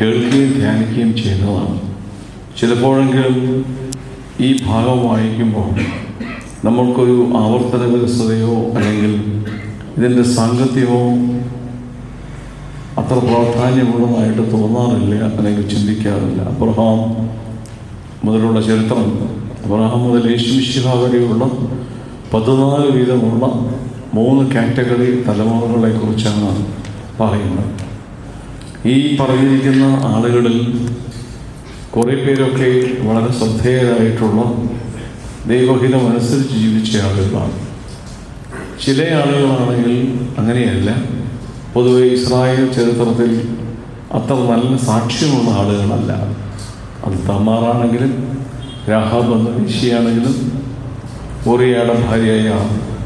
കേൾക്കുകയും ധ്യാനിക്കുകയും ചെയ്യുന്നതാണ്. ചിലപ്പോഴെങ്കിലും ഈ ഭാഗം വായിക്കുമ്പോൾ നമ്മൾക്കൊരു ആവർത്തന വികസതയോ അല്ലെങ്കിൽ ഇതിന്റെ സാങ്കത്യമോ അത്ര പ്രാധാന്യമുള്ളതായിട്ട് തോന്നാറില്ല അല്ലെങ്കിൽ ചിന്തിക്കാറില്ല. അബ്രഹാം മുതലുള്ള ചരിത്രം. അബ്രഹാം മുതൽ യേശുശിഹ വരെയുള്ള പതിനാല് വീതമുള്ള മൂന്ന് കാറ്റഗറി തലമുറകളെ കുറിച്ചാണ് പറയുന്നത്. ഈ പറഞ്ഞിരിക്കുന്ന ആളുകളിൽ കുറേ പേരൊക്കെ വളരെ ശ്രദ്ധേയരായിട്ടുള്ള ദൈവഹിതം അനുസരിച്ച് ജീവിച്ച ആളുകളാണ്. ചില ആളുകളാണെങ്കിൽ അങ്ങനെയല്ല. പൊതുവെ ഇസ്രായേൽ ചരിത്രത്തിൽ അത്ര നല്ല സാക്ഷ്യമുള്ള ആളുകളല്ല. അത് തമാറാണെങ്കിലും രാഹാബ് എന്ന ഋഷിയാണെങ്കിലും ഓറിയയുടെ ഭാര്യയായ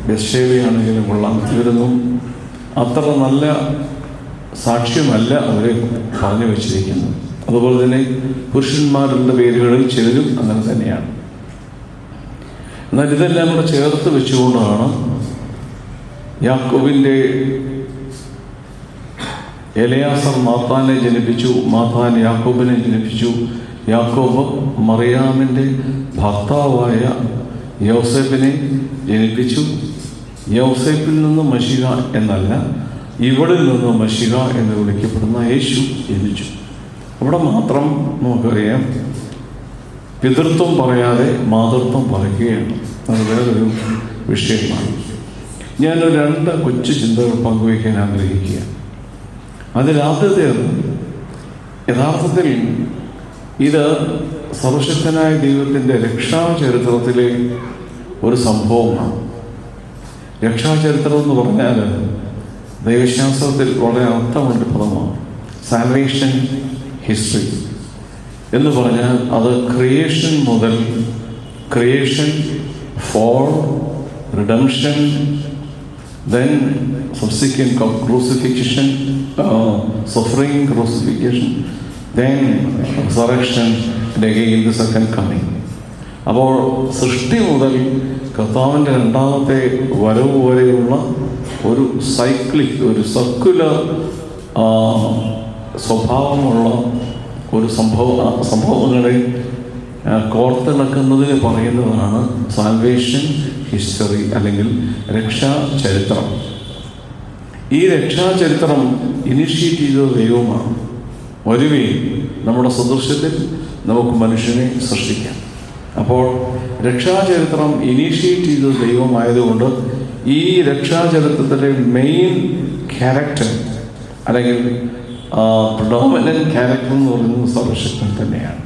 ബെഷേവയാണെങ്കിലും കൊള്ളാം ഇവരൊന്നും അത്ര നല്ല സാക്ഷ്യമല്ല അവരെ പറഞ്ഞു വച്ചിരിക്കുന്നത്. അതുപോലെ തന്നെ പുരുഷന്മാരുടെ പേരുകളിൽ ചിലരും അങ്ങനെ തന്നെയാണ്. എന്നാൽ ഇതെല്ലാം കൂടെ ചേർത്ത് വെച്ചുകൊണ്ടാണ് യാക്കോബിന്റെ എലയാസർ മാത്താനെ ജനിപ്പിച്ചു മാത്താൻ യാക്കോബിനെ ജനിപ്പിച്ചു. യാക്കോബ് മറിയാമിന്റെ ഭർത്താവായ യോസേഫിനെ ജനിപ്പിച്ചു. യോസേഫിൽ നിന്ന് മഷിക എന്നല്ല ഇവളിൽ നിന്ന് മഷിക എന്ന് വിളിക്കപ്പെടുന്ന യേശു ജനിച്ചു. അവിടെ മാത്രം നമുക്കറിയാം പിതൃത്വം പറയാതെ മാതൃത്വം പറയുകയാണ്. അത് വേറൊരു വിഷയമാണ്. ഞാൻ രണ്ട് കൊച്ചു ചിന്തകൾ പങ്കുവയ്ക്കാൻ ആഗ്രഹിക്കുക അതിലാദ്യത്തേത് യഥാർത്ഥത്തിൽ ഇത് സർവശക്തനായ ദൈവത്തിന്റെ രക്ഷാചരിത്രത്തിലെ ഒരു സംഭവമാണ്. രക്ഷാചരിത്രം എന്ന് പറഞ്ഞാൽ ദൈവശാസ്ത്രത്തിൽ വളരെ അർത്ഥമുണ്ട് പദമാണ്. സാൽവേഷൻ ഹിസ്റ്ററി എന്ന് പറഞ്ഞാൽ അത് ക്രിയേഷൻ മുതൽ creation fall redemption then subsequent crucifixion suffering crucifixion then resurrection again the second coming അപ്പോൾ സൃഷ്ടി മുതൽ കർത്താവിന്റെ രണ്ടാമത്തെ വരവ് വരെയുള്ള ഒരു സൈക്ലിക് ഒരു സർക്കുലർ സ്വഭാവമുള്ള ഒരു സംഭവ സംഭവങ്ങളെ കോർത്തിണക്കുന്നതിന് പറയുന്നതാണ് സാൽവേഷൻ ഹിസ്റ്ററി അല്ലെങ്കിൽ രക്ഷാചരിത്രം ഈ രക്ഷാചരിത്രം ഇനിഷ്യേറ്റ് ചെയ്തത് ദൈവമാണ്. വരുവേ നമ്മുടെ സദൃശ്യത്തിൽ നമുക്ക് മനുഷ്യനെ സൃഷ്ടിക്കാം. അപ്പോൾ രക്ഷാചരിത്രം ഇനീഷ്യേറ്റ് ചെയ്തത് ദൈവമായതുകൊണ്ട് ഈ രക്ഷാചരിത്രത്തിലെ മെയിൻ ക്യാരക്ടർ അല്ലെങ്കിൽ പ്രഡോമിനന്റ് ക്യാരക്ടർ എന്ന് പറയുന്നത് സർവശക്തൻ തന്നെയാണ്.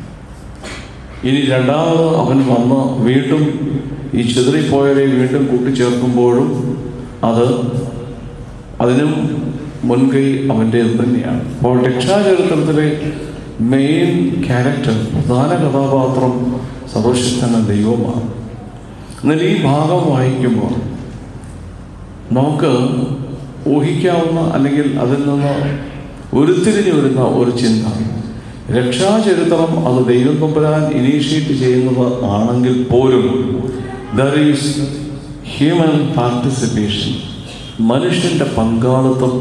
ഇനി രണ്ടാമത് അവൻ വന്ന് വീണ്ടും ഈ ചിതറിപ്പോയവരെ വീണ്ടും കൂട്ടിച്ചേർക്കുമ്പോഴും അത് അതിനും മുൻകൈ അവന്റേത് തന്നെയാണ്. അപ്പോൾ രക്ഷാചരിത്രത്തിലെ മെയിൻ ക്യാരക്ടർ പ്രധാന കഥാപാത്രം സർവശക്തന ദൈവമാണ്. എന്നാൽ ഈ ഭാഗം വായിക്കുമ്പോൾ നമുക്ക് ഊഹിക്കാവുന്ന അല്ലെങ്കിൽ അതിൽ നിന്ന് ഉരുത്തിരിഞ്ഞു വരുന്ന ഒരു ചിന്ത. രക്ഷാചരിത്രം അത് ദൈവം കൊമ്പരാൻ ഇനീഷ്യേറ്റ് ചെയ്യുന്നത് ആണെങ്കിൽ പോലും ദർ ഈസ് ഹ്യൂമൻ പാർട്ടിസിപ്പേഷൻ മനുഷ്യന്റെ പങ്കാളിത്തം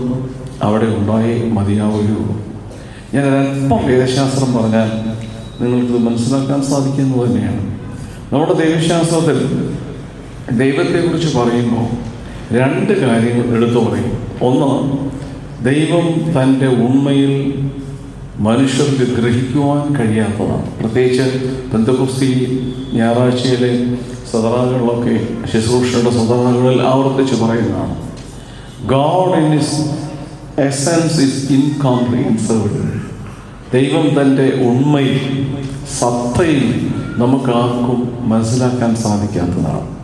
അവിടെ ഉണ്ടായേ മതിയാവുകയുള്ളൂ. ഞാൻ അല്പം വേദശാസ്ത്രം പറഞ്ഞാൽ നിങ്ങൾക്കിത് മനസ്സിലാക്കാൻ സാധിക്കുന്നത് തന്നെയാണ്. നമ്മുടെ ദൈവശാസ്ത്രത്തിൽ ദൈവത്തെക്കുറിച്ച് പറയുമ്പോൾ രണ്ട് കാര്യങ്ങൾ എടുത്തു പറയും. ഒന്ന് ദൈവം തന്റെ ഉണ്മയിൽ മനുഷ്യർക്ക് ഗ്രഹിക്കുവാൻ കഴിയാത്തതാണ്. പ്രത്യേകിച്ച് ബന്ധുക്കുസ്തി ഞായറാഴ്ചയിലെ സദറാകളിലൊക്കെ ശുശ്രൂഷയുടെ സദറാകളിൽ ആവർത്തിച്ച് പറയുന്നതാണ്. God in his essence is incomprehensible ദൈവം തന്റെ ഉണ്മയിൽ സത്തയിൽ നമുക്ക് ആർക്കും മനസ്സിലാക്കാൻ സാധിക്കാത്തതാണ്.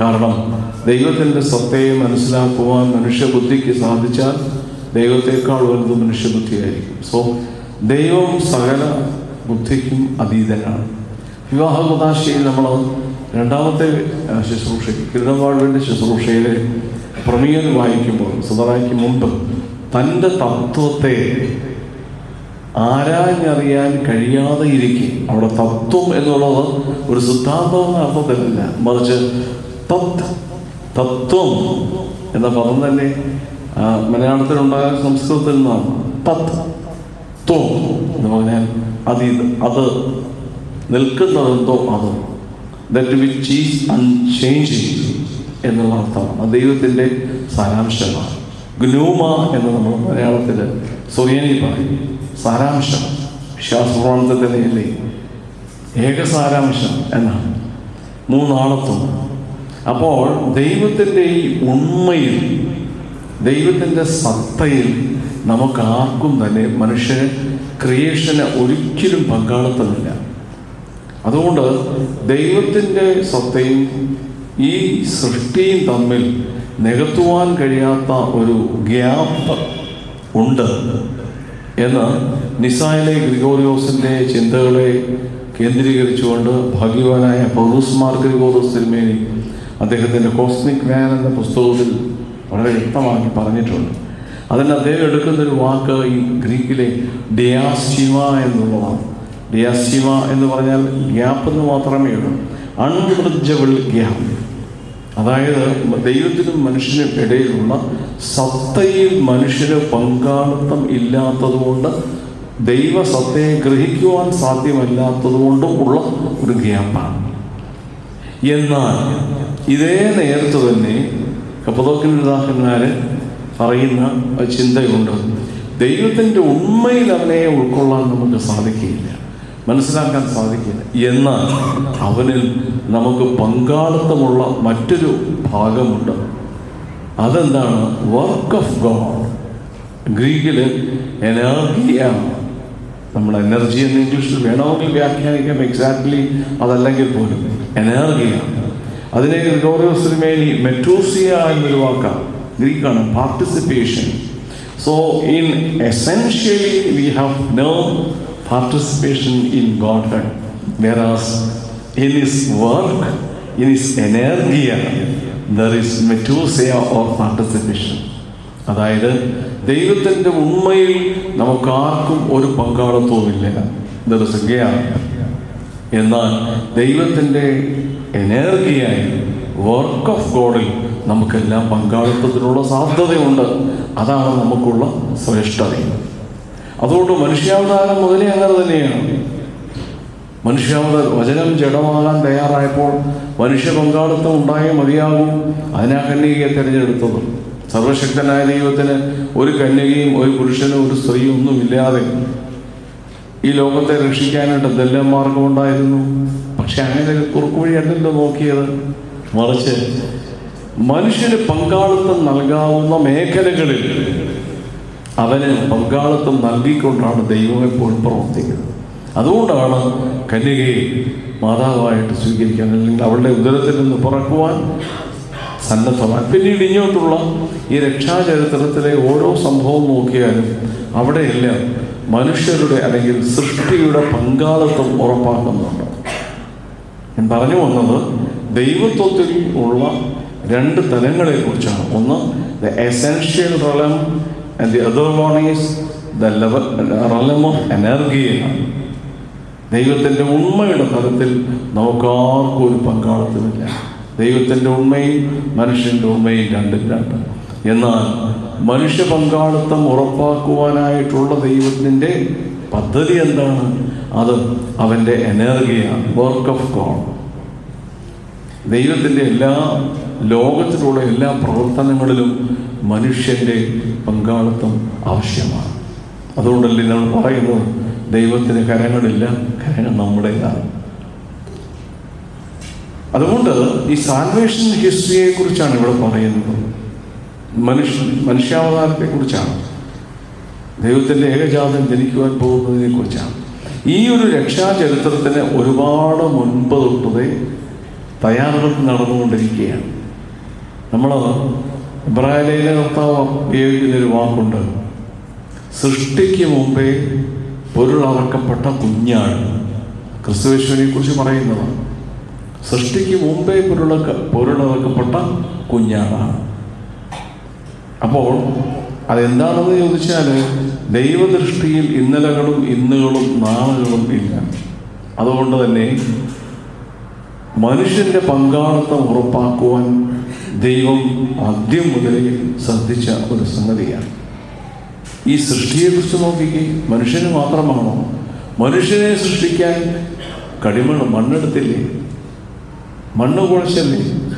കാരണം ദൈവത്തിന്റെ സത്തയെ മനസ്സിലാക്കുവാൻ മനുഷ്യബുദ്ധിക്ക് സാധിച്ചാൽ ദൈവത്തെക്കാൾ വലുത് മനുഷ്യബുദ്ധിയായിരിക്കും. സോ ദൈവം സകല ബുദ്ധിക്കും അതീതനാണ്. വിവാഹ കുതാശയിൽ നമ്മൾ രണ്ടാമത്തെ ശുശ്രൂഷ കിരണവാഴുവിന്റെ ശുശ്രൂഷയിലെ പ്രമീയൻ വായിക്കുമ്പോൾ സുതറായ്ക്ക് മുമ്പ് തന്റെ തത്വത്തെ ആരാഞ്ഞറിയാൻ കഴിയാതെ ഇരിക്കും. അവിടെ തത്വം എന്നുള്ളത് ഒരു സിദ്ധാന്തം എന്ന അർത്ഥത്തിലല്ല. മറിച്ച് തത് തത്വം എന്ന പദം തന്നെ മലയാളത്തിലുണ്ടായ സംസ്കൃതത്തിൽ നിന്നാണ് തത് ത്വം എന്ന് പറഞ്ഞാൽ അത് അത് നിൽക്കുന്നതെന്തോ അത്. ദറ്റ് വിച്ച് ഈസ് അൺചേഞ്ചിങ് എന്നുള്ള അർത്ഥമാണ്. ദൈവത്തിന്റെ സാരാംശമാണ്. ഗ്നൂമ എന്ന് നമ്മൾ മലയാളത്തിൽ സ്വയനി പറയും. സാരാംശം. വിശ്വാസപ്രവണത്തിൽ തന്നെയല്ലേ? ഏകസാരാംശം എന്നാണ്. മൂന്നാളത്വം അപ്പോൾ ദൈവത്തിന്റെ ഈ ഉണ്മയിൽ ദൈവത്തിന്റെ സത്തയിൽ നമുക്ക് ആർക്കും തന്നെ മനുഷ്യന് ക്രിയേഷന് ഒരിക്കലും പങ്കാളിത്തമില്ല. അതുകൊണ്ട് ദൈവത്തിന്റെ സത്തയും ഈ സൃഷ്ടിയും തമ്മിൽ നികത്തുവാൻ കഴിയാത്ത ഒരു ഗ്യാപ്പ് ഉണ്ട് എന്ന് നിസായിലെ ഗ്രിഗോറിയോസിന്റെ ചിന്തകളെ കേന്ദ്രീകരിച്ചുകൊണ്ട് ഭാഗ്യവാനായ പൗരൂസ്മാർ ഗ്രിഗോറിയോസ് തിരുമേനി അദ്ദേഹത്തിന്റെ കോസ്മിക് മാൻ എന്ന പുസ്തകത്തിൽ വളരെ വ്യക്തമാക്കി പറഞ്ഞിട്ടുണ്ട്. അതിന് അദ്ദേഹം എടുക്കുന്നൊരു വാക്ക് ഈ ഗ്രീക്കിലെ ഡിയാസിവ എന്നുള്ളതാണ്. ഡിയാസിവ എന്ന് പറഞ്ഞാൽ ഗ്യാപ്പ് എന്ന് മാത്രമേ ഉള്ളൂ. Unbridgeable gap. അതായത് ദൈവത്തിനും മനുഷ്യനും ഇടയിലുള്ള സത്തയിൽ മനുഷ്യന് പങ്കാളിത്തം ഇല്ലാത്തതുകൊണ്ട് ദൈവസത്തയെ ഗ്രഹിക്കുവാൻ സാധ്യമല്ലാത്തതുകൊണ്ടും ഉള്ള ഒരു ഗ്യാപ്പാണ്. എന്നാൽ ഇതേ നേരത്ത് തന്നെ കപ്പതോക്കിൽ ഉദാഹരണന്മാർ പറയുന്ന ചിന്തയുണ്ട്. ദൈവത്തിന്റെ ഉമ്മയിൽ അവനെ ഉൾക്കൊള്ളാൻ നമുക്ക് സാധിക്കില്ല മനസ്സിലാക്കാൻ സാധിക്കില്ല എന്നാൽ അവനിൽ നമുക്ക് പങ്കാളിത്തമുള്ള മറ്റൊരു ഭാഗമുണ്ട്. അതെന്താണ്? വർക്ക് ഓഫ് ഗോഡ് ഗ്രീക്കിൽ എനർജിയാണ് നമ്മൾ എനർജി എന്ന് ഇംഗ്ലീഷിൽ വേണമെങ്കിൽ വ്യാഖ്യാനിക്കാം എക്സാക്ട്ലി അതല്ലെങ്കിൽ പോലും. എനർജിയാണ് അതിനെ ഗ്ലോറിയോ സിനിമയിൽ മെറ്റൂസിയ എന്നൊരു വാക്കാണ് ഗ്രീക്കാണ് participation so in essentially we have no participation in God head in his work in his energeia there is മെറ്റൂസിയ ഓർ പാർട്ടിസിപ്പേഷൻ അതായത് ദൈവത്തിന്റെ ഉണ്മയിൽ നമുക്കാർക്കും ഒരു പങ്കാളിത്തവുമില്ല. ദർശകയാണ് എന്നാൽ ദൈവത്തിന്റെ എനർജിയായി വർക്ക് ഓഫ് ഗോഡിൽ നമുക്കെല്ലാം പങ്കാളിത്തത്തിനുള്ള സാധ്യതയുണ്ട്. അതാണ് നമുക്കുള്ള ശ്രേഷ്ഠത. അതുകൊണ്ട് മനുഷ്യാവതാരം മുതലേ അങ്ങനെ തന്നെയാണ്. മനുഷ്യാവതാര വചനം ജഡമാകാൻ തയ്യാറായപ്പോൾ മനുഷ്യ പങ്കാളിത്തം ഉണ്ടായേ മതിയാകും. അതിനാ കന്യകയെ തിരഞ്ഞെടുത്തത്. സർവശക്തനായ ദൈവത്തിന് ഒരു കന്യകയും ഒരു പുരുഷനും ഒരു സ്ത്രീയും ഒന്നുമില്ലാതെ ഈ ലോകത്തെ രക്ഷിക്കാനായിട്ട് എന്തെല്ലാം മാർഗമുണ്ടായിരുന്നു? പക്ഷെ അങ്ങനെ കുറുക്കുവഴിയല്ലല്ലോ നോക്കിയത്. മറിച്ച് മനുഷ്യന് പങ്കാളിത്തം നൽകാവുന്ന മേഖലകളിൽ അവന് പങ്കാളിത്തം നൽകിക്കൊണ്ടാണ് ദൈവം എപ്പോഴും പ്രവർത്തിക്കുന്നത്. അതുകൊണ്ടാണ് കന്യകയെ മാതാവായിട്ട് സ്വീകരിക്കാൻ അല്ലെങ്കിൽ അവളുടെ ഉദരത്തിൽ നിന്ന് പിറക്കുവാൻ സന്നദ്ധമാണ് പിന്നീട് ഇങ്ങോട്ടുള്ള ഈ രക്ഷാചരിത്രത്തിലെ ഓരോ സംഭവം നോക്കിയാലും അവിടെയെല്ലാം മനുഷ്യരുടെ അല്ലെങ്കിൽ സൃഷ്ടിയുടെ പങ്കാളിത്തം ഉറപ്പാക്കുന്നുണ്ട്. ഞാൻ പറഞ്ഞു വന്നത് ദൈവത്വത്തിൽ ഉള്ള രണ്ട് തലങ്ങളെ കുറിച്ചാണ് ഒന്ന് the essential realm and the other one is the level realm of എനർജിയാണ് ദൈവത്തിന്റെ ഉണ്മയുടെ തലത്തിൽ നമുക്കാർക്കും ഒരു പങ്കാളിത്തമില്ല. ദൈവത്തിന്റെ ഉണ്മയും മനുഷ്യന്റെ ഉണ്മയും രണ്ടും രണ്ട്. എന്നാൽ മനുഷ്യ പങ്കാളിത്തം ഉറപ്പാക്കുവാനായിട്ടുള്ള ദൈവത്തിന്റെ പദ്ധതി എന്താണ്? അത് അവന്റെ എനർജിയാണ് വർക്ക് ഓഫ് ഗോഡ് ദൈവത്തിന്റെ എല്ലാ ലോകത്തിലുള്ള എല്ലാ പ്രവർത്തനങ്ങളിലും മനുഷ്യന്റെ പങ്കാളിത്തം ആവശ്യമാണ്. അതുകൊണ്ടല്ലേ നമ്മൾ പറയുന്നത് ദൈവത്തിന് കരങ്ങളില്ല കരങ്ങൾ നമ്മുടേതാണ് അതുകൊണ്ട് ഈ സാൽവേഷൻ ഹിസ്റ്ററിയെ കുറിച്ചാണ് ഇവിടെ പറയുന്നത്. മനുഷ്യ മനുഷ്യാവതാരത്തെ കുറിച്ചാണ് ദൈവത്തിന്റെ ഏകജാതം ജനിക്കുവാൻ പോകുന്നതിനെ കുറിച്ചാണ് ഈ ഒരു രക്ഷാചരിത്രത്തിന് ഒരുപാട് മുൻപ് തൊട്ടതേ തയ്യാറെടുപ്പ് നടന്നുകൊണ്ടിരിക്കുകയാണ്. നമ്മൾ ഇബ്രാഹിലെ കർത്താവ് ഉപയോഗിക്കുന്നൊരു വാക്കുണ്ട്. സൃഷ്ടിക്ക് മുമ്പേ പൊരുളവർക്കപ്പെട്ട കുഞ്ഞാണ്. ക്രിസ്തുവേശ്വനെ കുറിച്ച് പറയുന്നതാണ്. സൃഷ്ടിക്ക് മുമ്പേ പൊരുളക്ക പൊരുളവർക്കപ്പെട്ട കുഞ്ഞാണ്. അപ്പോൾ അതെന്താണെന്ന് ചോദിച്ചാൽ ദൈവദൃഷ്ടിയിൽ ഇന്നലകളും ഇന്നുകളും നാളുകളും ഇല്ല. അതുകൊണ്ട് തന്നെ മനുഷ്യന്റെ പങ്കാളിത്തം ഉറപ്പാക്കുവാൻ ദൈവം ആദ്യം മുതലേ ശ്രദ്ധിച്ച ഒരു സംഗതിയാണ്. ഈ സൃഷ്ടിയെക്കുറിച്ച് നോക്കിക്കേ മനുഷ്യന് മാത്രമാണോ? മനുഷ്യനെ സൃഷ്ടിക്കാൻ കടിമണ്ണ് മണ്ണെടുത്തില്ലേ? മണ്ണ് കുഴച്ചല്ലേ?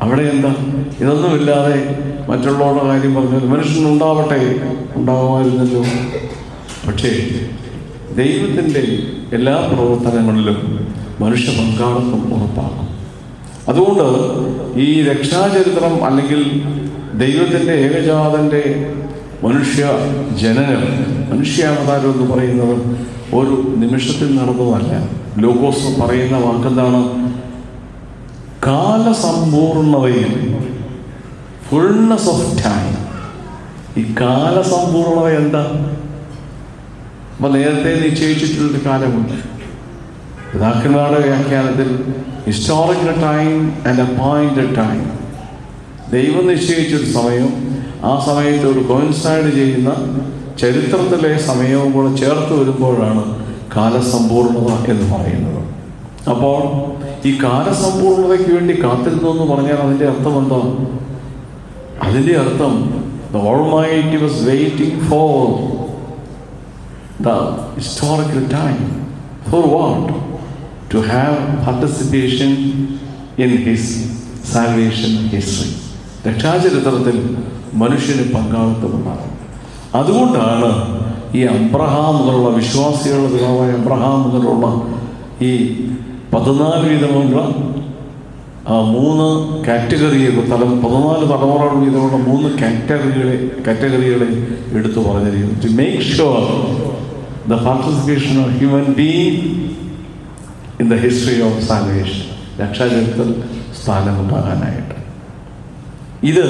അവിടെ എന്താ? ഇതൊന്നുമില്ലാതെ മറ്റുള്ളവരുടെ കാര്യം പറഞ്ഞാൽ മനുഷ്യനുണ്ടാവട്ടെ ഉണ്ടാകുമായിരുന്നല്ലോ പക്ഷേ ദൈവത്തിന്റെ എല്ലാ പ്രവർത്തനങ്ങളിലും മനുഷ്യ പങ്കാളിത്തം ഉറപ്പാക്കും. അതുകൊണ്ട് ഈ രക്ഷാചരിത്രം അല്ലെങ്കിൽ ദൈവത്തിന്റെ ഏകജാതന്റെ മനുഷ്യ ജനനം മനുഷ്യാവതാരം എന്ന് പറയുന്നത് ഒരു നിമിഷത്തിൽ നടന്നതല്ല. ലോകോസ് പറയുന്ന വാക്കെന്താണ്? കാലസമ്പൂർണതയിൽ ഓഫ് ടൈം ഈ കാലസമ്പൂർണത എന്താ? അപ്പൊ നേരത്തെ നിശ്ചയിച്ചിട്ടുള്ളൊരു കാലമുണ്ട്. പിതാക്കന്മാരുടെ വ്യാഖ്യാനത്തിൽ historical time and appointed time ദൈവം നിശ്ചയിച്ചൊരു സമയവും ആ സമയത്ത് ഒരു കോയിൻസൈഡ് ചെയ്യുന്ന ചരിത്രത്തിലെ സമയവും കൂടെ ചേർത്ത് വരുമ്പോഴാണ് കാലസമ്പൂർണത എന്ന് പറയുന്നത്. അപ്പോൾ ഈ കാലസമ്പൂർണതയ്ക്ക് വേണ്ടി കാത്തിരുന്നു എന്ന് പറഞ്ഞാൽ അതിന്റെ അർത്ഥം എന്താ അതിന്റെ അർത്ഥം the almighty was waiting for the historical time for what to have participation in his salvation history രക്ഷാചരിത്രത്തിൽ മനുഷ്യന് പങ്കാളിത്തമുണ്ടാകും. അതുകൊണ്ടാണ് ഈ അബ്രഹാം എന്നുള്ള വിശ്വാസികളുടെ പിതാവായ അബ്രഹാം എന്നുള്ള ഈ പതിനാല് വീതമുള്ള ആ മൂന്ന് കാറ്റഗറിയെ തലം പതിനാല് തലമുറകൾ വീതമുള്ള മൂന്ന് കാറ്റഗറികളെ കാറ്റഗറികളെ എടുത്തു പറഞ്ഞിരിക്കുന്നു. To make sure the participation of human being in the history of salvation രക്ഷാചരിത്രത്തിൽ സ്ഥാനമുണ്ടാകാനായിട്ട്. ഇത്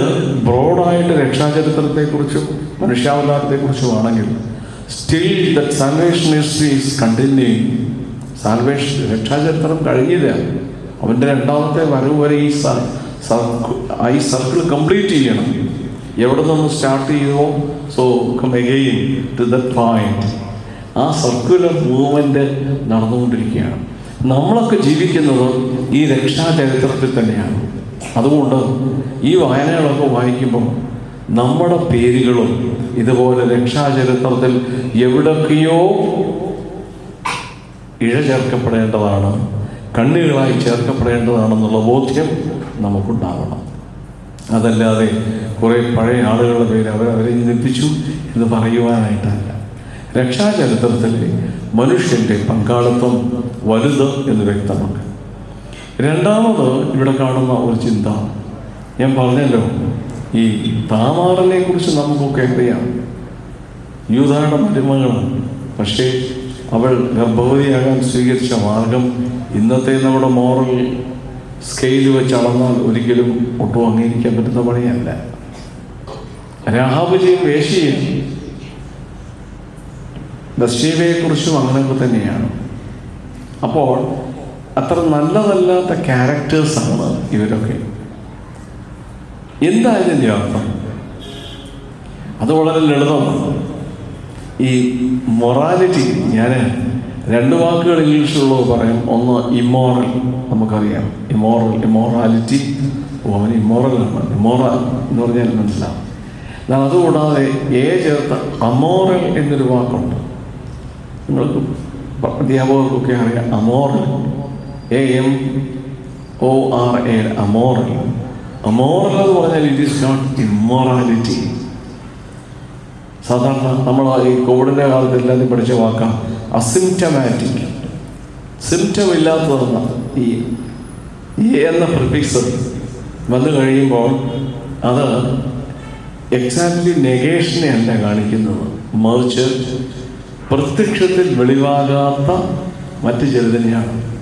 ബ്രോഡായിട്ട് രക്ഷാചരിത്രത്തെക്കുറിച്ചും മനുഷ്യാവതാരത്തെക്കുറിച്ചുമാണെങ്കിൽ still the salvation history is continuing salvation രക്ഷാചരിത്രം കഴിഞ്ഞില്ല. അവന്റെ രണ്ടാമത്തെ വരവ് വരെ ഈ ഈ സർക്കിൾ കംപ്ലീറ്റ് ചെയ്യണം. എവിടെ നിന്ന് സ്റ്റാർട്ട് ചെയ്യുമോ so come again to the point ആ സർക്കുലർ മൂവ്മെന്റ് നടന്നുകൊണ്ടിരിക്കുകയാണ്. നമ്മളൊക്കെ ജീവിക്കുന്നത് ഈ രക്ഷാചരിത്രത്തിൽ തന്നെയാണ്. അതുകൊണ്ട് ഈ വായനകളൊക്കെ വായിക്കുമ്പോൾ നമ്മുടെ പേരുകളും ഇതുപോലെ രക്ഷാചരിത്രത്തിൽ എവിടൊക്കെയോ ഇഴ ചേർക്കപ്പെടേണ്ടതാണ് കണ്ണുകളായി ചേർക്കപ്പെടേണ്ടതാണെന്നുള്ള ബോധ്യം നമുക്കുണ്ടാവണം. അതല്ലാതെ കുറേ പഴയ ആളുകളുടെ പേര് അവർ അവരെ ജനിപ്പിച്ചു എന്ന് പറയുവാനായിട്ടല്ല. രക്ഷാചരിത്രത്തിലെ മനുഷ്യന്റെ പങ്കാളിത്തം വലുത് എന്ന് വ്യക്തമാണ്. രണ്ടാമത് ഇവിടെ കാണുന്ന ഒരു ചിന്ത. ഞാൻ പറഞ്ഞല്ലോ ഈ താമാറിനെ കുറിച്ച് നമുക്കൊക്കെ അറിയാം. യൂതാരുടെ മരുമകളാണ്. പക്ഷേ അവൾ ഗർഭവതിയാകാൻ സ്വീകരിച്ച മാർഗം ഇന്നത്തെ നമ്മുടെ മോറൽ സ്കെയിൽ വെച്ച് അളന്നാൽ ഒരിക്കലും ഒട്ടും അംഗീകരിക്കാൻ പറ്റുന്ന പണിയല്ല. രാഹാബുജിയും വേഷിയും ബസ്റ്റീവയെക്കുറിച്ചും അങ്ങനെയൊക്കെ തന്നെയാണ്. അപ്പോൾ അത്ര നല്ലതല്ലാത്ത ക്യാരക്ടേഴ്സാണ് ഇവരൊക്കെ. എന്താ ഇതിന്റെ അർത്ഥം? അത് വളരെ ലളിതമാണ്. ഈ മൊറാലിറ്റി ഞാൻ രണ്ട് വാക്കുകൾ ഇംഗ്ലീഷിലുള്ളത് പറയും. ഒന്ന് ഇമോറൽ നമുക്കറിയാം. ഇമോറൽ ഇമോറാലിറ്റി ഓ അവൻ ഇമോറലാണ് ഇമോറൽ എന്ന് പറഞ്ഞാൽ മനസ്സിലാവും. എന്നാൽ അതുകൂടാതെ ഏ ചേർത്ത അമോറൽ എന്നൊരു വാക്കുണ്ട്. നിങ്ങൾക്ക് അധ്യാപകർക്കൊക്കെ അറിയാം amoral A M O R A amoral amoral എന്ന് പറഞ്ഞാൽ ഇറ്റ് ഈസ് നോട്ട് ഇമ്മോറാലിറ്റി സാധാരണ നമ്മൾ ഈ കോവിഡിന്റെ കാലത്ത് എല്ലാവരും പഠിച്ച വാക്കാണ് അസിംറ്റമാറ്റിക് സിംറ്റം ഇല്ലാത്തതെന്ന ഈ ഈ എന്ന പ്രിഫിക്സ് വന്നു കഴിയുമ്പോൾ അത് എക്സാക്ട്ലി നെഗേഷനെ അല്ല കാണിക്കുന്നത്. മറിച്ച് പ്രത്യക്ഷത്തിൽ വെളിവാകാത്ത മറ്റു ചിലതിനെയാണ്.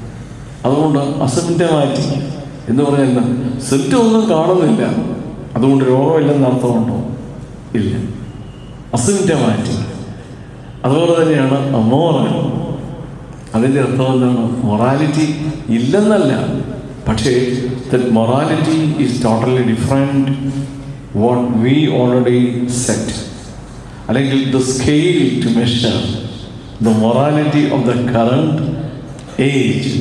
അതുകൊണ്ട് അസിംറ്റമാറ്റിക് എന്ന് പറഞ്ഞാൽ സിംറ്റം ഒന്നും കാണുന്നില്ല. അതുകൊണ്ട് രോഗമില്ലെന്ന് അർത്ഥമുണ്ടോ? ഇല്ല. അസിംറ്റമാറ്റിക്. അതുപോലെ തന്നെയാണ് അമോറൽ. അതിന്റെ അർത്ഥം എന്താണ്? മൊറാലിറ്റി ഇല്ലെന്നല്ല. പക്ഷേ that morality is totally different what we already set അല്ലെങ്കിൽ the scale to measure the morality of the current age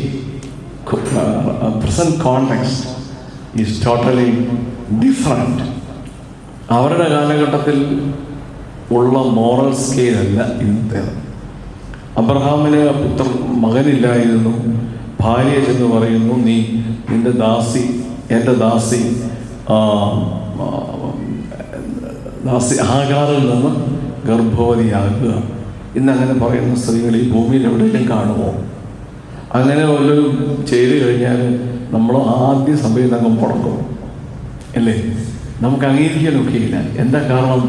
present context is totally different അവരുടെ കാലഘട്ടത്തിൽ ഉള്ള മോറൽ സ്കെയിലല്ല ഇന്നത്തേത് അബ്രഹാമിന് പുത്ര മകനില്ലായിരുന്നു. ഭാര്യ എന്ന് പറയുന്നു നീ നിന്റെ ദാസി എന്റെ ദാസി ദാസി ആകാറിൽ നിന്ന് ഗർഭവതിയാകുക. ഇന്നങ്ങനെ പറയുന്ന സ്ത്രീകൾ ഈ ഭൂമിയിൽ എവിടെയെങ്കിലും കാണുമോ? അങ്ങനെ വല്ലതും ചെയ്തു കഴിഞ്ഞാൽ നമ്മൾ ആദ്യ സമയത്തങ്ങ് മുടക്കും അല്ലേ? നമുക്ക് അംഗീകരിക്കാൻ ഒക്കെയില്ല. എന്താ കാരണം?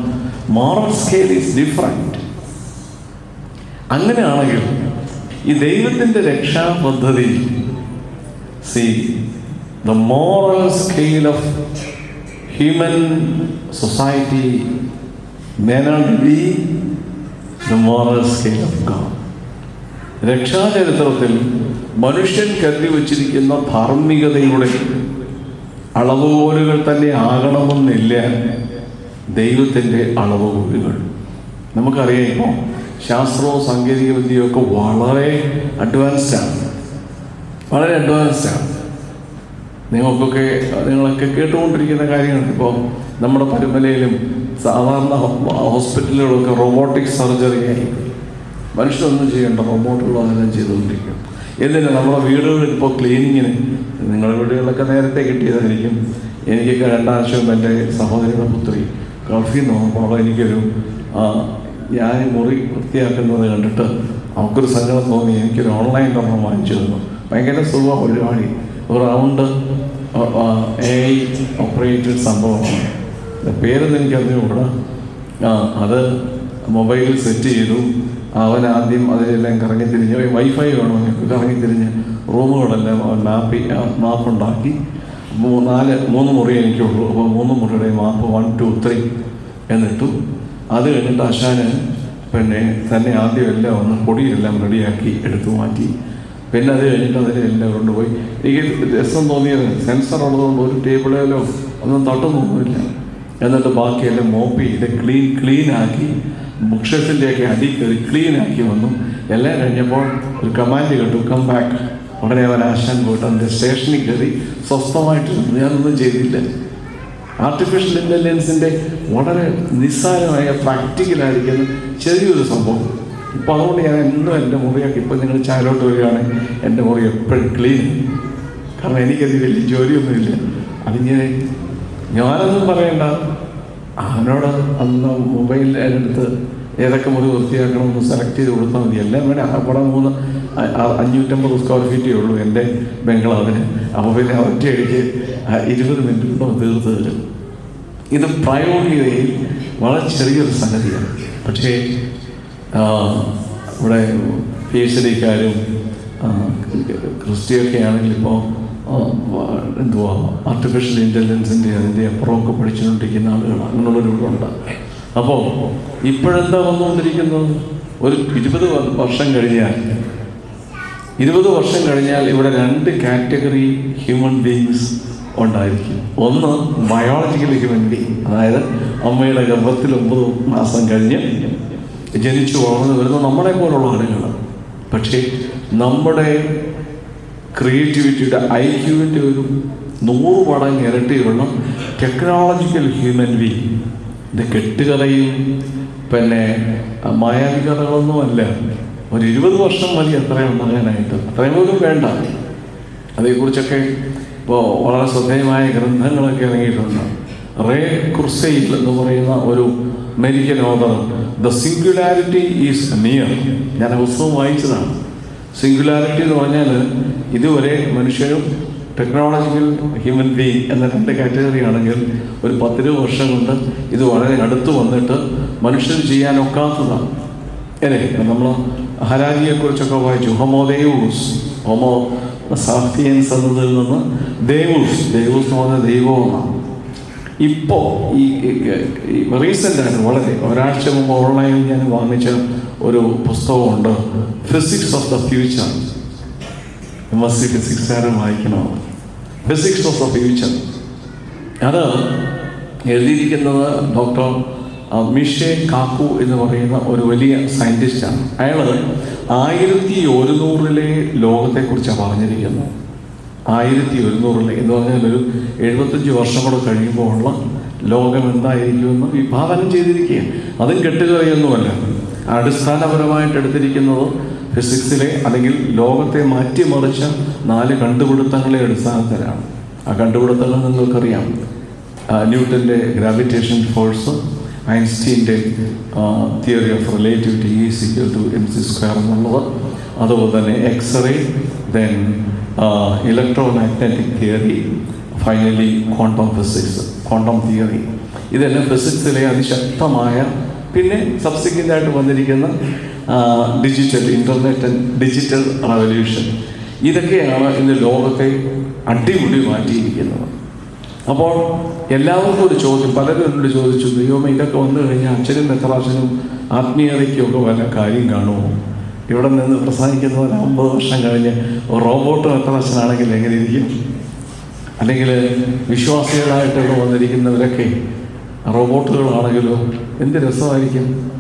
മോറൽ സ്കെയിൽ ഈസ് ഡിഫറെന്റ് അങ്ങനെയാണെങ്കിൽ ഈ ദൈവത്തിന്റെ രക്ഷാ പദ്ധതി see the moral scale of human society may not be the moral scale of God രക്ഷാചരിത്രത്തിൽ മനുഷ്യൻ കരുതി വച്ചിരിക്കുന്ന ധാർമ്മികതയുടെ അളവുകോലുകൾ തന്നെ ആകണമെന്നില്ല. ദൈവത്തിന്റെ അളവുകൾ നമുക്കറിയാം ഇപ്പോൾ ശാസ്ത്രവും സാങ്കേതിക വിദ്യയും ഒക്കെ വളരെ അഡ്വാൻസ്ഡ് ആണ്. വളരെ അഡ്വാൻസ്ഡ് ആണ്. നിങ്ങൾക്കൊക്കെ നിങ്ങളൊക്കെ കേട്ടുകൊണ്ടിരിക്കുന്ന കാര്യങ്ങളുണ്ട്. ഇപ്പോൾ നമ്മുടെ പരുമലയിലും സാധാരണ ഹോസ്പിറ്റലുകളൊക്കെ റോബോട്ടിക് സർജറി ആയി മനുഷ്യരൊന്നും ചെയ്യേണ്ട റോബോട്ടുള്ളതെല്ലാം ചെയ്തുകൊണ്ടിരിക്കും. എന്തിനാ നമ്മുടെ വീടുകളിൽ ഇപ്പോൾ ക്ലീനിങ്ങിന് നിങ്ങളുടെ വീടുകളിലൊക്കെ നേരത്തെ കിട്ടിയതായിരിക്കും. എനിക്കൊക്കെ രണ്ടാഴ്ചയും എന്റെ സഹോദരിയുടെ പുത്രി. ഗൾഫിൽ നോക്കുമ്പോൾ എനിക്കൊരു ഞാൻ മുറി വൃത്തിയാക്കുന്നത് കണ്ടിട്ട് നമുക്കൊരു സങ്കടം തോന്നി. എനിക്കൊരു ഓൺലൈൻ തന്നെ വാങ്ങിച്ചു തന്നു. ഭയങ്കര സുഖ പരിപാടി റൗണ്ട് എ ഐ ഓപ്പറേറ്റഡ് സംഭവമാണ്. പേരൊന്നും എനിക്ക് അറിഞ്ഞുകൂടാ ആ അത് മൊബൈലിൽ സെറ്റ് ചെയ്തു. അവൻ ആദ്യം അതിലെല്ലാം കറങ്ങി തിരിഞ്ഞ് വൈഫൈ വേണം ഞങ്ങൾക്ക് കറങ്ങി തിരിഞ്ഞ് റൂമുകളെല്ലാം മാപ്പ് മാപ്പി ഉണ്ടാക്കി നാല് മൂന്ന് മുറി എനിക്കുള്ളൂ അപ്പോൾ മൂന്ന് മുറിയുടെ മാപ്പ് വൺ ടു ത്രീ എന്നിട്ടു. അത് കഴിഞ്ഞിട്ട് അശാന് പിന്നെ തന്നെ ആദ്യം എല്ലാം ഒന്ന് പൊടിയെല്ലാം റെഡിയാക്കി എടുത്തു മാറ്റി. പിന്നെ അത് കഴിഞ്ഞിട്ട് അതിലെല്ലാം കൊണ്ടുപോയി. എനിക്ക് രസം തോന്നിയത് സെൻസർ ഉള്ളതുകൊണ്ട് ഒരു ടേബിളിലോ ഒന്നും തട്ടുന്നൊന്നുമില്ല. എന്നിട്ട് ബാക്കിയെല്ലാം മോപ്പ് ചെയ്ത് ക്ലീൻ ക്ലീനാക്കി ആക്കി അടിക്കറി ക്ലീനാക്കി വന്നു. എല്ലാം കഴിഞ്ഞപ്പോൾ ഒരു കമാൻഡ് കേട്ടു കം ബാക്ക് ഉടനെ അവൻ ആശാൻ പോയിട്ട് അതിന്റെ സ്റ്റേഷനിൽ കയറി സ്വസ്ഥമായിട്ടിരുന്നു ഞാനൊന്നും ചെയ്തില്ല. ആർട്ടിഫിഷ്യൽ ഇന്റലിജൻസിന്റെ വളരെ നിസ്സാരമായ പ്രാക്ടിക്കലായിരിക്കുന്ന ചെറിയൊരു സംഭവം. ഇപ്പോൾ അതുകൊണ്ട് ഞാൻ എന്നും എന്റെ മുറിയൊക്കെ ഇപ്പം നിങ്ങൾ ചായലോട്ട് വരികയാണെങ്കിൽ എന്റെ മുറി എപ്പോഴും ക്ലീൻ കാരണം എനിക്കത് വലിയ ജോലിയൊന്നുമില്ല. അതിങ്ങനെ ഞാനൊന്നും പറയണ്ട. അവനോട് അന്ന് മൊബൈൽ എടുത്ത് ഏതൊക്കെ മുറി വൃത്തിയാക്കണമെന്ന് സെലക്ട് ചെയ്ത് കൊടുത്താൽ മതി. എല്ലാം വേണേ അവിടെ മൂന്ന് അഞ്ഞൂറ്റമ്പത് സ്ക്വയർ ഫീറ്റേ ഉള്ളൂ എന്റെ ബംഗ്ലാവിന്. അപ്പോൾ പിന്നെ ഒറ്റയടിക്ക് ഇരുപത് മിനിറ്റ് കൊണ്ട് തീർത്ത് തരും. ഇത് പ്രായോഗികതയിൽ വളരെ ചെറിയൊരു സംഗതിയാണ്. പക്ഷേ ഇവിടെ പി എച്ച് ഡിക്കാരും ക്രിസ്റ്റിയൊക്കെ ആണെങ്കിൽ ഇപ്പോൾ എന്തുവാ ആർട്ടിഫിഷ്യൽ ഇന്റലിജൻസിന്റെ അതിന്റെ അപ്പുറമൊക്കെ പഠിച്ചുകൊണ്ടിരിക്കുന്ന ആളുകൾ അങ്ങനെയുള്ളവരുണ്ട് അപ്പോൾ ഇപ്പോഴെന്താ വന്നുകൊണ്ടിരിക്കുന്നത് ഒരു ഇരുപത് വർഷം കഴിഞ്ഞാൽ ഇരുപത് വർഷം കഴിഞ്ഞാൽ ഇവിടെ രണ്ട് കാറ്റഗറി ഹ്യൂമൻ ബീങ്സ് ഉണ്ടായിരിക്കും. ഒന്ന് ബയോളജിക്കൽ ഹ്യൂമൻ ബീങ് അതായത് അമ്മയുടെ ഗർഭത്തിൽ ഒമ്പത് മാസം കഴിഞ്ഞ് ജനിച്ചു വളർന്നു വരുന്ന നമ്മളെ പോലുള്ള ആളുകൾ പക്ഷേ നമ്മുടെ ക്രിയേറ്റിവിറ്റിയുടെ ഐ ക്യുവിന്റെ ഒരു നൂറ് മടങ്ങ് ഇരട്ടിയുള്ള ടെക്നോളജിക്കൽ ഹ്യൂമൻ ബീങ് ഇത് കെട്ടുകഥയും പിന്നെ മായാവി കഥകളൊന്നുമല്ല ഒരു ഇരുപത് വർഷം മതി അത്രയും ഉണ്ടാകാനായിട്ട് അത്രയും പോലും വേണ്ട. അതേക്കുറിച്ചൊക്കെ ഇപ്പോൾ വളരെ ശ്രദ്ധേയമായ ഗ്രന്ഥങ്ങളൊക്കെ ഇറങ്ങിയിട്ടുണ്ട്. റേ കുർസൈൽ എന്ന് പറയുന്ന ഒരു American author the singularity is near ഞാൻ പുസ്തകം വായിച്ചതാണ്. സിംഗുലാരിറ്റി എന്ന് പറഞ്ഞാൽ ഇതുവരെ മനുഷ്യനും ടെക്നോളജിക്കൽ ഹ്യൂമൻ ബീങ് എന്ന രണ്ട് കാറ്റഗറി ആണെങ്കിൽ ഒരു പത്തിരുപത് വർഷം കൊണ്ട് ഇത് വളരെ അടുത്ത് വന്നിട്ട് മനുഷ്യർ ചെയ്യാനൊക്കാത്തതാണ് അല്ലേ? നമ്മൾ ഹരാജിയെക്കുറിച്ചൊക്കെ വായിച്ചു. ഹോമോദേവൂസ് ഹോമോ സാഫിയൻസ് എന്നതിൽ നിന്ന് ദേവൂസ് ദേവൂസ് എന്ന് പറഞ്ഞാൽ ദൈവവുമാണ് ഇപ്പോൾ ഈ റീസെന്റ് ആയിട്ട് വളരെ ഒരാഴ്ച മുമ്പ് ഓൺലൈനിൽ ഞാൻ വാങ്ങിച്ച ഒരു പുസ്തകമുണ്ട്. Physics of the future M S C ഫിസിക്സുകാരൻ വായിക്കണം? ഫിസിക്സ് ഓഫ് ദ ഫ്യൂച്ചർ അത് എഴുതിയിരിക്കുന്നത് ഡോക്ടർ മിഷെ കാക്കു എന്ന് പറയുന്ന ഒരു വലിയ സയന്റിസ്റ്റാണ് അയാൾ ആയിരത്തി ഒരുന്നൂറിലെ ലോകത്തെക്കുറിച്ചാണ് പറഞ്ഞിരിക്കുന്നത്. ആയിരത്തി ഒരുന്നൂറിലെ എന്ന് പറഞ്ഞാൽ ഒരു എഴുപത്തഞ്ച് വർഷം കൂടെ കഴിയുമ്പോൾ ഉള്ള ലോകം എന്തായിരിക്കുമെന്ന് വിഭാവനം ചെയ്തിരിക്കുകയാണ്. അതും കെട്ടുകറിയൊന്നുമല്ല അടിസ്ഥാനപരമായിട്ട് എടുത്തിരിക്കുന്നത് ഫിസിക്സിലെ അല്ലെങ്കിൽ ലോകത്തെ മാറ്റിമറിച്ച നാല് കണ്ടുപിടുത്തങ്ങളെ അടിസ്ഥാനത്തിലാണ്. ആ കണ്ടുപിടുത്തങ്ങൾ നിങ്ങൾക്കറിയാം. ന്യൂട്ടന്റെ gravitation force ഐൻസ്റ്റീന്റെ theory of relativity E equal to M C square എന്നുള്ളത്. അതുപോലെ തന്നെ X ray then electro magnetic theory finally quantum physics quantum theory ഇതെല്ലാം ഫിസിക്സിലെ അതിശക്തമായ പിന്നെ സബ്സിക്വന്റ് ആയിട്ട് വന്നിരിക്കുന്ന digital internet and digital revolution ഇതൊക്കെയാണ് ഇന്ന് ലോകത്തെ അടിമുടി മാറ്റിയിരിക്കുന്നത്. അപ്പോൾ എല്ലാവർക്കും ഒരു ചോദ്യം പലരും എന്നോട് ചോദിച്ചു ദൈവമേ ഇതൊക്കെ വന്നു കഴിഞ്ഞാൽ അച്ഛനും മെത്രാശനും ആത്മീയതയ്ക്കൊക്കെ വല്ല കാര്യം കാണുമോ? ഇവിടെ നിന്ന് പ്രസംഗിക്കുന്നവർ അമ്പത് വർഷം കഴിഞ്ഞ് റോബോട്ട് മെത്രാശനാണെങ്കിൽ എങ്ങനെ ഇരിക്കും? അല്ലെങ്കിൽ വിശ്വാസികളായിട്ടൊക്കെ വന്നിരിക്കുന്നവരൊക്കെ റോബോട്ടുകളാണെങ്കിലോ എന്ത് രസമായിരിക്കും?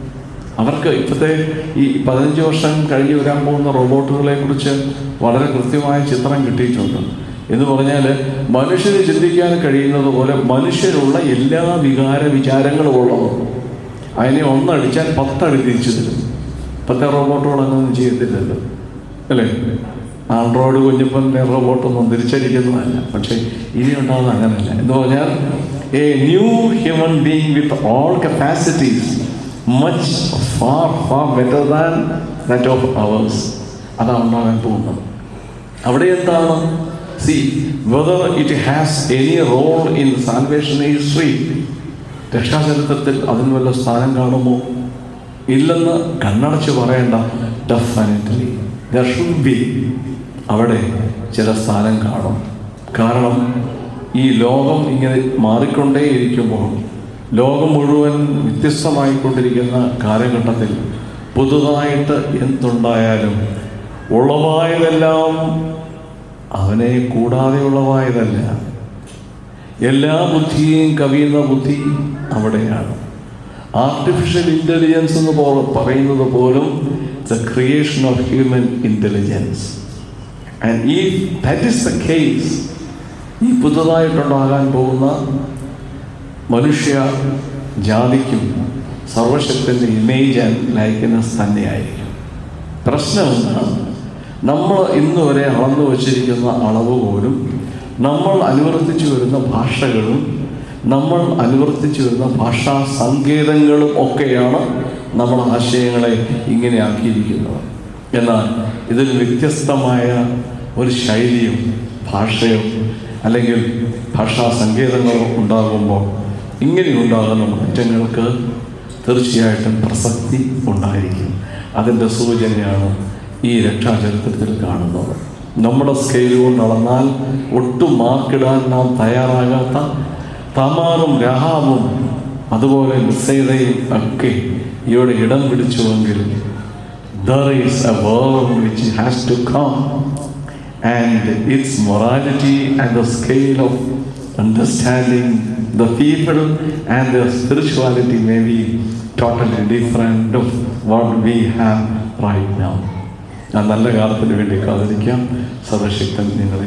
അവർക്ക് ഇപ്പോഴത്തെ ഈ പതിനഞ്ച് വർഷം കഴിഞ്ഞ് വരാൻ പോകുന്ന റോബോട്ടുകളെ കുറിച്ച് വളരെ കൃത്യമായ ചിത്രം കിട്ടിയിട്ടുണ്ട്. എന്ന് പറഞ്ഞാൽ മനുഷ്യന് ചിന്തിക്കാൻ കഴിയുന്നത് പോലെ മനുഷ്യരുള്ള എല്ലാ വികാര വിചാരങ്ങളും ഉള്ളത് അതിനെ ഒന്നടിച്ചാൽ പത്തടി തിരിച്ചു തരും. ഇപ്പോഴത്തെ റോബോട്ടുകളൊന്നും ചെയ്യത്തില്ലല്ലോ. അല്ലേ? ആൻഡ്രോയിഡ് കുഞ്ഞപ്പന്റെ റോബോട്ടൊന്നും തിരിച്ചടിക്കുന്നതല്ല. പക്ഷേ ഇനി ഉണ്ടാകുന്നത് അങ്ങനെയല്ല. എന്ന് പറഞ്ഞാൽ a new human being with all capacities much far far better than that of ours അതാണ് ഉണ്ടാകാൻ പോകുന്നത്. അവിടെ എന്താണ്? See whether it has any role in salvation history രക്ഷാചരിത്രത്തിൽ അതിന് വല്ല സ്ഥാനം കാണുമോ? ഇല്ലെന്ന് കണ്ണടച്ച് പറയേണ്ട ഡെഫിനറ്റ്ലി ദർ ഷുഡ് ബി അവിടെ ചില സ്ഥാനം കാണും. കാരണം ഈ ലോകം ഇങ്ങനെ മാറിക്കൊണ്ടേയിരിക്കുമ്പോൾ ലോകം മുഴുവൻ വ്യത്യസ്തമായിക്കൊണ്ടിരിക്കുന്ന കാലഘട്ടത്തിൽ പുതുതായിട്ട് എന്തുണ്ടായാലും ഉളവായതെല്ലാം അവനെ കൂടാതെ ഉളവായതല്ല. എല്ലാ ബുദ്ധിയെയും കവിയുന്ന ബുദ്ധി അവിടെയാണ്. ആർട്ടിഫിഷ്യൽ ഇന്റലിജൻസ് എന്ന് പറയുന്നത് പോലും the creation of human intelligence and ഈ ദാറ്റ് ഈസ് ദ കേസ് ഈ പുതുതായിട്ടുണ്ടാകാൻ പോകുന്ന മനുഷ്യ ജാതിക്കും സർവശക്തിന്റെ ഇമേജ് ആൻഡ് ലൈക്കനസ് തന്നെയായിരിക്കും. പ്രശ്നം എന്താണ്? നമ്മൾ ഇന്ന് വരെ അളന്നു വച്ചിരിക്കുന്ന അളവ് പോലും നമ്മൾ അനുവർത്തിച്ചു വരുന്ന ഭാഷകളും നമ്മൾ അനുവർത്തിച്ചു വരുന്ന ഭാഷാ സങ്കേതങ്ങളും ഒക്കെയാണ് നമ്മുടെ ആശയങ്ങളെ ഇങ്ങനെ ആക്കിയിരിക്കുന്നത് എന്നാൽ ഇതിൽ വ്യത്യസ്തമായ ഒരു ശൈലിയും ഭാഷയോ അല്ലെങ്കിൽ ഭാഷാ സങ്കേതങ്ങളോ ഉണ്ടാകുമ്പോൾ ഇങ്ങനെ ഉണ്ടാകുന്ന മാറ്റങ്ങൾക്ക് തീർച്ചയായിട്ടും പ്രസക്തി ഉണ്ടായിരിക്കും. അതിന്റെ സൂചനയാണ് ഈ രക്ഷാചരിത്രത്തിൽ കാണുന്നത്. നമ്മുടെ സ്കെയിൽ നടന്നാൽ ഒട്ടും മാർക്കിടാൻ നാം തയ്യാറാകാത്ത തമാറും രഹാവും അതുപോലെ നിസ്സേതയും ഒക്കെ ഇവിടെ ഇടം പിടിച്ചുവെങ്കിൽ there is a world which has to come. And its morality and the scale of understanding the people and their spirituality may be totally different of what we have right now. ആ നല്ല കാലത്തിന് വേണ്ടി കാത്തിരിക്കാം സർവശക്തൻ നിങ്ങളെ